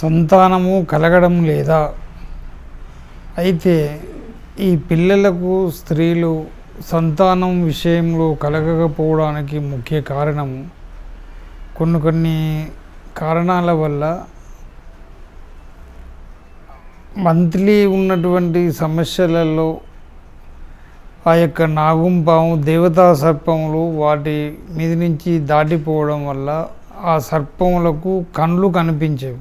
సంతానము కలగడం లేదా? అయితే ఈ పిల్లలకు స్త్రీలు సంతానం విషయంలో కలగకపోవడానికి ముఖ్య కారణం కొన్ని కొన్ని కారణాల వల్ల మంత్లీ ఉన్నటువంటి సమస్యలలో ఆ యొక్క నాగుంపాము దేవతా సర్పములు వాటి మీద నుంచి దాటిపోవడం వల్ల ఆ సర్పములకు కండ్లు కనిపించేవి.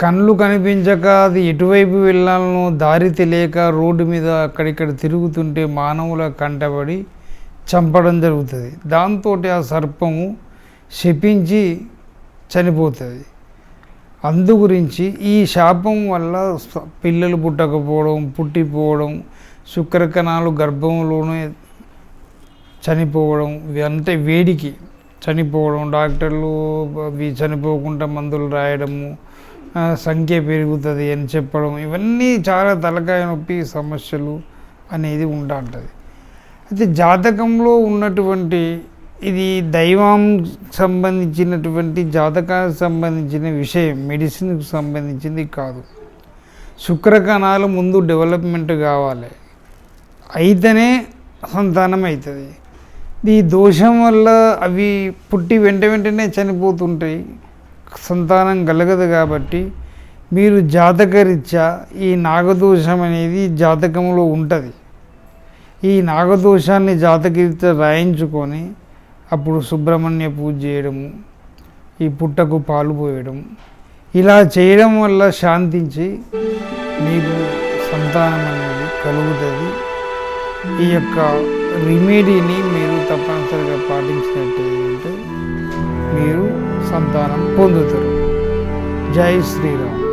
కళ్ళు కనిపించక అది ఎటువైపు వెళ్ళాలనో దారి తెలియక రోడ్డు మీద అక్కడిక్కడ తిరుగుతుంటే మానవుల కంటబడి చంపడం జరుగుతుంది. దాంతో ఆ సర్పము శపించి చనిపోతుంది. అందు గురించి ఈ శాపం వల్ల పిల్లలు పుట్టకపోవడం పుట్టిపోవడం శుక్రకణాలు గర్భంలోనే చనిపోవడం అంటే వేడికి చనిపోవడం డాక్టర్లు అవి చనిపోకుండా మందులు రాయడము సంఖ్య పెరుగుతుంది అని చెప్పడం ఇవన్నీ చాలా తలకాయ నొప్పి సమస్యలు అనేది ఉంటుంటుంది అయితే జాతకంలో ఉన్నటువంటి ఇది దైవం సంబంధించినటువంటి జాతకానికి సంబంధించిన విషయం మెడిసిన్కి సంబంధించింది కాదు. శుక్రకణాలు ముందు డెవలప్మెంట్ కావాలి. అయితేనే సంతానం అవుతుంది ఈ దోషం వల్ల అవి పుట్టి వెంట వెంటనే చనిపోతుంటాయి. సంతానం కలగదు కాబట్టి మీరు జాతకరీత్యా ఈ నాగదోషం అనేది జాతకంలో ఉంటుంది. ఈ నాగదోషాన్ని జాతకరీత్యా రాయించుకొని అప్పుడు సుబ్రహ్మణ్య పూజ చేయడము ఈ పుట్టకు పాలు పోయడం ఇలా చేయడం వల్ల శాంతించి మీకు సంతానం అనేది కలుగుతుంది. ఈ యొక్క రెమెడీని మీరు తప్పనిసరిగా పాటించినట్టయితే మీరు సంతానం పొందుతారు. జై శ్రీరామ్.